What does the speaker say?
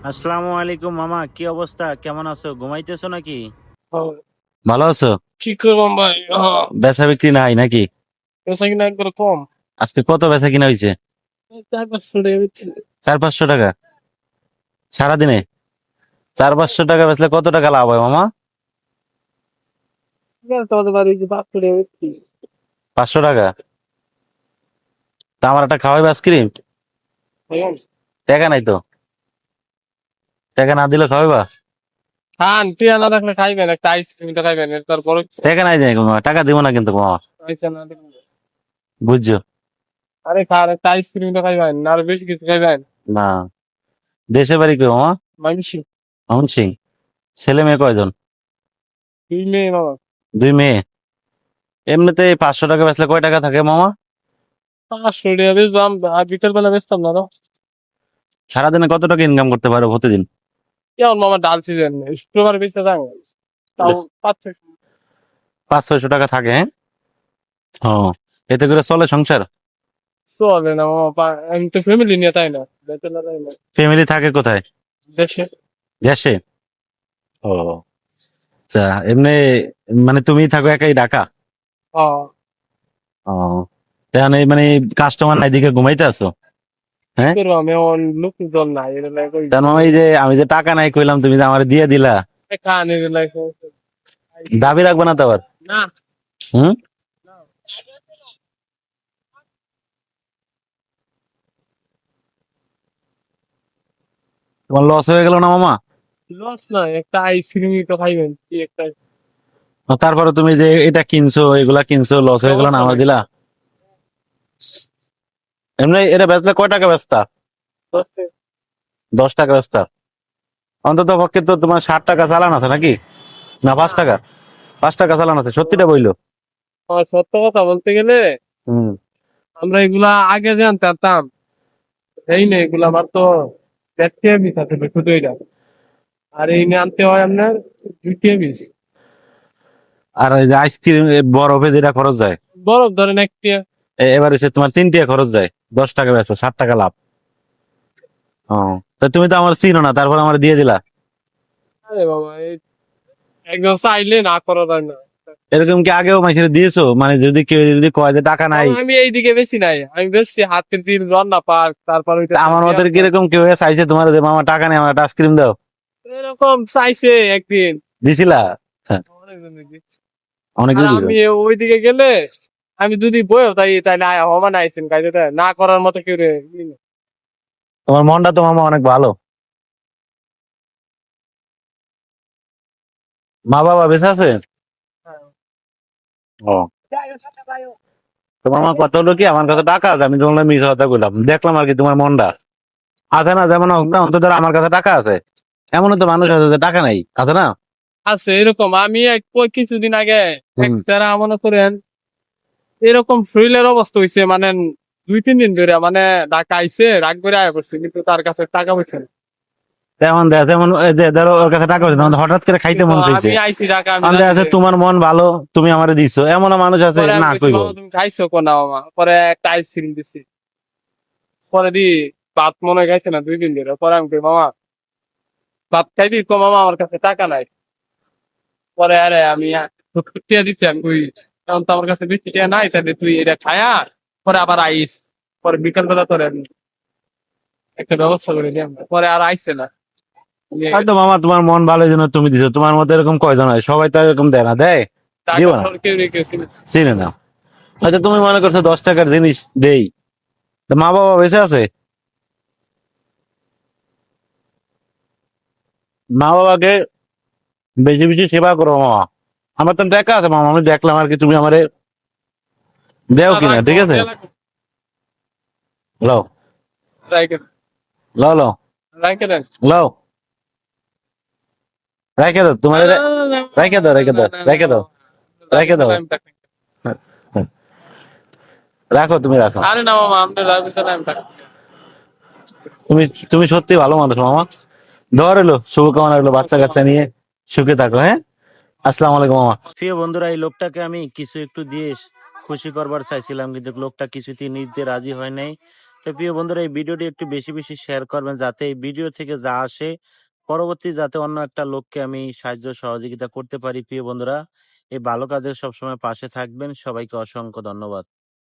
আসসালামু আলাইকুম মামা কি অবস্থা? কেমন আছো? ঘুমাইতেছো নাকি? হ্যাঁ, ভালো আছো? কি করবাম ভাই? হ্যাঁ, বেচা বিক্রি নাই নাকি? বেচা কিনা একবার কম। আজকে কত বেচা কিনা হয়েছে চার পাঁচশো টাকা চার পাঁচশো টাকা? সারাদিনে? চার পাঁচশো টাকা বেচলে কত টাকা লাভ হয় মামা? পাঁচশো টাকা তা আমার একটা খাওয়াইবে আইসক্রিম? আছে? টাকা নাই তো? টাকা না দিলে খাওয়াইবা? খান টিয়া না থাকলে খাইবেন একটা আইসক্রিম তো খাইবেন তারপরে টাকা নাই দেয় মামা টাকা দিব না কিন্তু মামা পয়সা না বুঝছ? আরে খান একটা আইসক্রিম তো খাইবেন না আরও বেশি কিছু খাইবেন। না। দেশে বাড়ি কই মামা? মানসি মামুন সিং ছেলে মেয়ে কয়জন? দুই মেয়ে বাবা দুই মেয়ে? এমনিতে পাঁচশো টাকা বেচলে কয় টাকা থাকে মামা? পাঁচশো টাকা বেচবাম আর বিকেল বেলা বেচতাম না তো। সারাদিনে কত টাকা ইনকাম করতে পারো প্রতিদিন? কেমন মামা ডাল সিজন শুক্রবার থাক তাও পাঁচ ছয়শো। পাঁচ ছয়শো টাকা থাকে হ্যাঁ? ও এতে করে চলে সংসার? চলে না মামা আমি তো ফ্যামিলি নিয়ে তাই না বেচে ফ্যামিলি থাকে কোথায়? দেশে। দেশে? ও আচ্ছা এমনি মানে তুমি থাকো একাই ঢাকা? হ্যাঁ ও তাহলে মানে কাস্টমার নাই দিকে ঘুমাইতে আছো হ্যাঁ? করবাম এমন লোক দল নাই এটা লাগে ওই তার এই যে আমি যে টাকা নাই কইলাম তুমি যে আমার দিয়ে দিলা। খান এটা লাগে দাবি রাখবে না তো আবার? হুম? তোমার লস হয়ে গেল না মামা? লস না একটা আইসক্রিম তো খাইবেন কি একটা তারপরে তুমি যে এটা কিনছো এগুলা কিনছো লস হয়ে গেল না আমার দিলা? এমনি এটা বেচলে কয় টাকা বেচতা? দশ টাকা। বেচতা। অন্তত পক্ষে তো তোমার ষাট টাকা চালান আছে নাকি? না পাঁচ টাকা। পাঁচ টাকা চালান আছে সত্যিটা বইলো? সত্য কথা বলতে গেলে হম। আমরা এগুলা আগে জানতাম এই না এগুলা আমার তো দেখতে বিষ আছে শুধু এটা। আর এই নিয়ে আনতে হয় আপনার দুইটিয়ে বিষ আর আইসক্রিম বরফে যেটা খরচ যায়? বরফ ধরেন একটা এ- এবার এসে তোমার তিন টাকা খরচ যায়। দশ টাকা বেচো ষাট টাকা লাভ। ও তা তুমি তো আমার চিনো না তারপর আমার দিয়ে দিলা। আরে বাবা এই একদম চাইলে না করা যায় না। এরকম কি আগেও মাসের দিয়েছ? মানে যদি কেউ যদি কয় যে টাকা নাই আমি এইদিকে বেশি নাই আমি বেশি হাতের তিল রান্না পার্ক তারপর আমার মতো কীরকম কেউ চাইছে তোমার যে মামা টাকা নেই আমার একটা আইসক্রিম দাও। এরকম চাইছে একদিন। দিছিলা। অনেক আমি ওইদিকে গেলে আমি যদি বইও তাই তাইলে আয় হমান আইসেন কাজে না করার মতো কেউ। তোমার মনটা তো মামা অনেক ভালো। মা বাবা বেঁচে আছে? ও। তোমার মা কত হলো কি? আমার কাছে টাকা আছে আমি তোমার মিস কথা বললাম দেখলাম আর কি তোমার মনটা। আছে না? যেমন অন্তত আমার কাছে টাকা আছে। এমনও তো মানুষ আছে যে টাকা নাই। আছে না? আছে এরকম। আমি এক কিছুদিন আগে এক হুম। মনে করেন এরকম শরীরের অবস্থা হইছে মানে দুই তিন দিন ধরে মানে ঢাকা আইছে রাগ করে আয় করছে কিন্তু তার কাছে টাকা পয়সা নেই। তেমন দেখ যেমন যে ধরো ওর কাছে টাকা হঠাৎ করে খাইতে মন চাইছে। আমি তোমার মন ভালো তুমি আমারে দিছো। এমন মানুষ আছে না কইব। তুমি খাইছো কোনা মামা? পরে একটা আইসক্রিম দিছি। পরে দি ভাত মনে খাইছে না দুই দিন ধরে। পরে আমি মামা ভাত খাইবি? কো মামা আমার কাছে টাকা নাই। পরে আরে আমি দিচ্ছি আমি এখন তো আমার কাছে বেশি টিয়া নাই তাহলে তুই এটা খায়া পরে আবার আইস। পরে বিকাল বেলা তোরে একটা ব্যবস্থা করে দিলাম। পরে আর আইসে না। নিয়ে হয়তো মামা তোমার মন ভালো জন্য তুমি দিছো। তোমার মতো এরকম কয়জন হয়? সবাই তো এরকম দেয় না দেয়? দিও না। চিনে না। হয়তো তুমি মনে করছ দশ টাকার জিনিস দেই? মা বাবা বেঁচে আছে? মা বাবাকে বেশি বেশি সেবা করো মামা আমার তো দেখা আছে মামা আমি দেখলাম আর কি তুমি আমারে দেও কিনা ঠিক আছে? লও। লও লও। লও। রেখে দাও তোমার রেখে দাও রেখে দাও রেখে দাও রেখে দাও। রাখো তুমি রাখো। আরে না মামা আমাদের রাখবে তো টাইম তুমি তুমি সত্যি ভালো মানুষ মামা। দোয়া রইল শুভকামনা রইল বাচ্চা কাচ্চা নিয়ে সুখে থাকো হ্যাঁ? আসসালামু আলাইকুম, মামা। প্রিয় বন্ধুরা, এই লোকটাকে আমি কিছু একটু দিয়ে খুশি করবার চাইছিলাম, কিন্তু লোকটা কিছুতেই নিতে রাজি হয় নাই। তো প্রিয় বন্ধুরা, এই ভিডিওটি একটু বেশি বেশি শেয়ার করবেন, যাতে এই ভিডিও থেকে যা আসে, পরবর্তী যাতে অন্য একটা লোককে আমি সাহায্য সহযোগিতা করতে পারি। প্রিয় বন্ধুরা, এই ভালো কাজের সবসময় পাশে থাকবেন। সবাইকে অসংখ্য ধন্যবাদ।